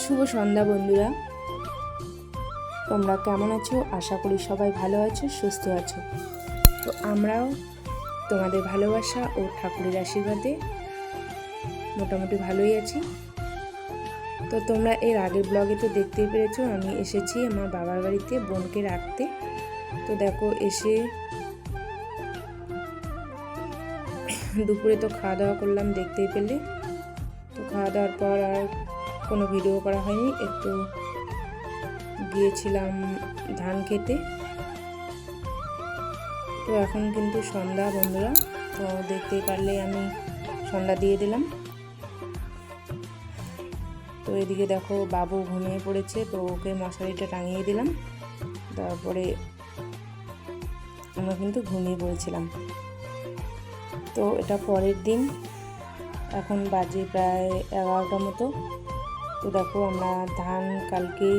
শুভ সন্ধ্যা, বন্ধুরা। তোমরা কেমন আছো? আশা করি সবাই ভালো আছো, সুস্থ আছো। তো আমরাও তোমাদের ভালোবাসা ও ঠাকুরের আশীর্বাদে মোটামুটি ভালোই আছি। তো তোমরা এর আগের ব্লগে তো দেখতেই পেরেছ, আমি এসেছি আমার বাবার বাড়িতে বোনকে রাখতে। তো দেখো, এসে দুপুরে তো খাওয়া দাওয়া করলাম দেখতেই পেলে। তো খাওয়া দাওয়ার পর আর কোনো ভিডিও করা হয়নি, একটু গিয়েছিলাম ধান খেতে। তো এখন কিন্তু সন্ধ্যা বন্ধুরা, তো দেখতে পারলে আমি সন্ধ্যা দিয়ে দিলাম। তো এদিকে দেখো বাবু ঘুমিয়ে পড়েছে, তো ওকে মশারিটা টাঙিয়ে দিলাম। তারপরে আমরা কিন্তু ঘুমিয়ে পড়েছিলাম। তো এটা পরের দিন, এখন বাজে প্রায় এগারোটা মতো। তো দেখো আমরা ধান কালকে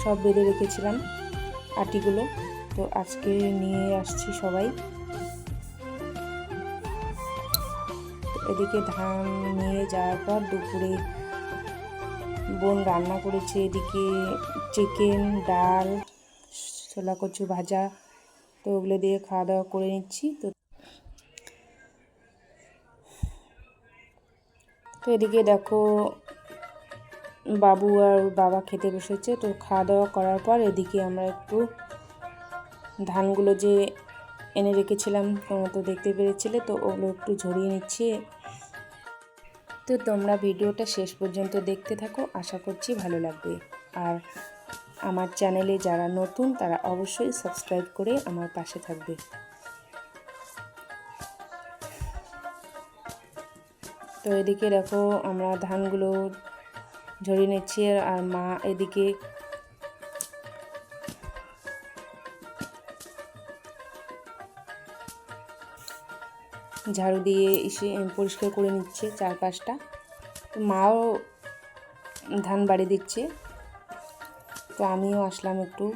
সব বেঁধে রেখেছিলাম আটিগুলো। তো আজকে নিয়ে আসছি সবাই। এদিকে ধান নিয়ে যাওয়ার পর দুপুরে বোন রান্না করেছে। এদিকে চিকেন, ডাল ছোলা কচু ভাজা, তো ওগুলো দিয়ে খাওয়া দাওয়া করে নিচ্ছি। তো তো এদিকে দেখো বাবু আর বাবা খেতে বসেছে, তো খাওয়া দাওয়া করার পর এদিকে আমরা একটু ধানগুলো যে এনে রেখেছিলাম, তোমরা তো দেখতে পেরেছিলে, তো ওগুলো একটু ঝরিয়ে নিচ্ছি। তো তোমরা ভিডিওটা শেষ পর্যন্ত দেখতে থাকো, আশা করছি ভালো লাগবে। আর আমার চ্যানেলে যারা নতুন, তারা অবশ্যই সাবস্ক্রাইব করে আমার পাশে থাকবে। তো এদিকে দেখো আমরা ধানগুলো ঝরিয়ে নিচ্ছি আর মা এদিকে ঝাড়ু দিয়ে এসে পরিষ্কার করে নিচ্ছে চারপাশটা। তো মাও ধান বাড়ি দিচ্ছে। তো আমিও আসলাম একটু।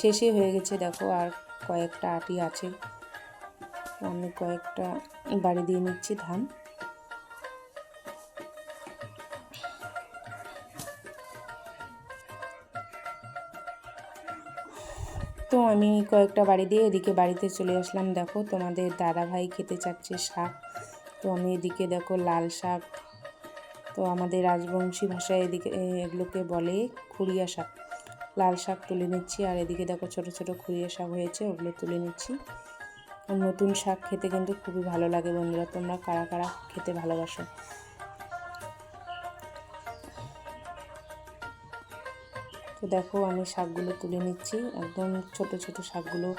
শেষে হয়ে গেছে দেখো আর কয়েকটা আটি আছে। আমি কয়েকটা বাড়ি দিয়ে নিচ্ছি ধান। তো আমি কয়েকটা বাড়ি দিয়ে এদিকে বাড়িতে চলে আসলাম। দেখো, তোমাদের দাদা ভাই খেতে চাচ্ছে শাক। তো আমি এদিকে দেখো লাল শাক। তো আমাদের রাজবংশী ভাষায় এদিকে এগুলোকে বলে খুরিয়া শাক। লাল শাক তুলে নিচ্ছি আর এদিকে দেখো ছোট ছোট খুরিয়া শাক হয়েছে, ওগুলো তুলে নিচ্ছি। নতুন শাক খেতে কিন্তু খুবই ভালো লাগে বন্ধুরা। তোমরা কারা কারা খেতে ভালোবাসো? তো দেখো আমি শাকগুলো তুলে নিচ্ছি। একদম ছোট ছোট শাকগুলো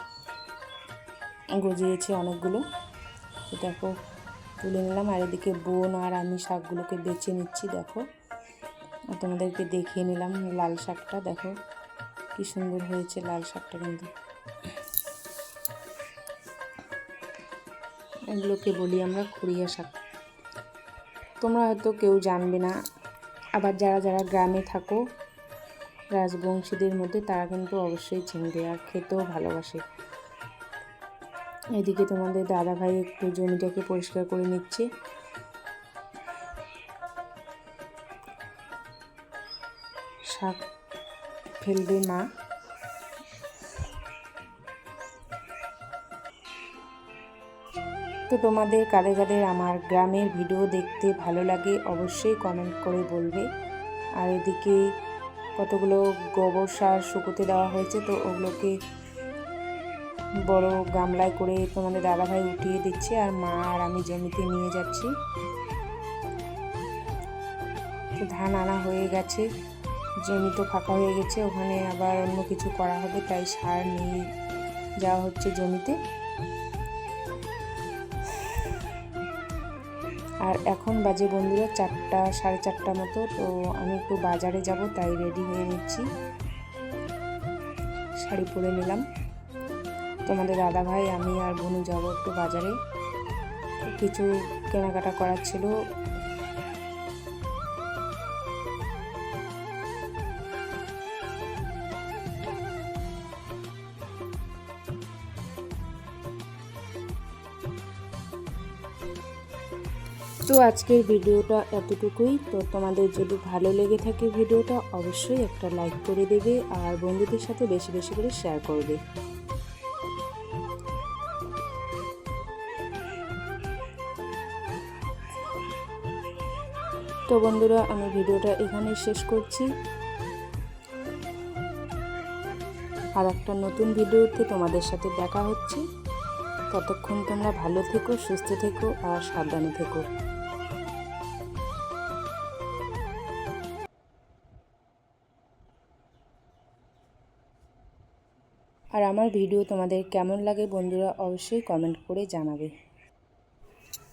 গজিয়েছি অনেকগুলো। তো দেখো, তুলে নিলাম। আর এদিকে বোন আর আমি শাকগুলোকে বেছে নিচ্ছি, দেখো। তোমাদেরকে দেখিয়ে নিলাম লাল শাকটা, দেখো। কি সুন্দর হয়েছে লাল শাকটা কিন্তু। এগুলোকে বলি আমরা খুরিয়া শাক। তোমরা হয়তো কেউ জানবে না। আবার যারা যারা গ্রামে থাকো রাজবংশীদের মধ্যে তারা কিন্তু অবশ্যই চিনবে আর খেতেও ভালোবাসে। এদিকে তোমাদের দাদা ভাই একটু জমিটাকে পরিষ্কার করে নিচ্ছে। শাক ফেলবে মা। তো তোমাদের কাদের কাদের আমার গ্রামের ভিডিও দেখতে ভালো লাগে অবশ্যই কমেন্ট করে বলবে। আর এদিকে কতগুলো গোবর সার শুকোতে দেওয়া হয়েছে, তো ওগুলোকে বড় গামলায় করে তোমাদের দাদাভাই উঠিয়ে দিচ্ছে আর মা আর আমি জমিতে নিয়ে যাচ্ছি। তো ধান আনা হয়ে গেছে, জমি তো ফাঁকা হয়ে গেছে, ওখানে আবার অন্য কিছু করা হবে, তাই সার নিয়ে যাওয়া হচ্ছে জমিতে। আর এখন বাজে বন্ধুরা চারটা, সাড়ে চারটা মতো, তো আমি একটু বাজারে যাব, তাই রেডি হয়ে নিচ্ছি। শাড়ি পরে নিলাম। তোমাদের দাদা ভাই, আমি আর বোনু যাব একটু বাজারে। কিছু কেনাকাটা করার ছিল। তো আজকের ভিডিওটা এতটুকুই। তো তোমাদের যদি ভালো লেগে থাকে ভিডিওটা, অবশ্যই একটা লাইক করে দেবে আর বন্ধুদের সাথে বেশি বেশি করে শেয়ার করবে। তো বন্ধুরা, আমি ভিডিওটা এখানেই শেষ করছি। আর একটা নতুন ভিডিওতে তোমাদের সাথে দেখা হচ্ছে। ততক্ষণ তোমরা ভালো থেকো, সুস্থ থেকো আর সাবধানে থেকো। আর আমার ভিডিও তোমাদের কেমন লাগে বন্ধুরা অবশ্যই কমেন্ট করে জানাবে।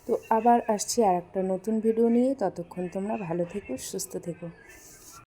তো আবার আসছি আর একটা নতুন ভিডিও নিয়ে। ততক্ষণ তোমরা ভালো থেকো, সুস্থ থেকো।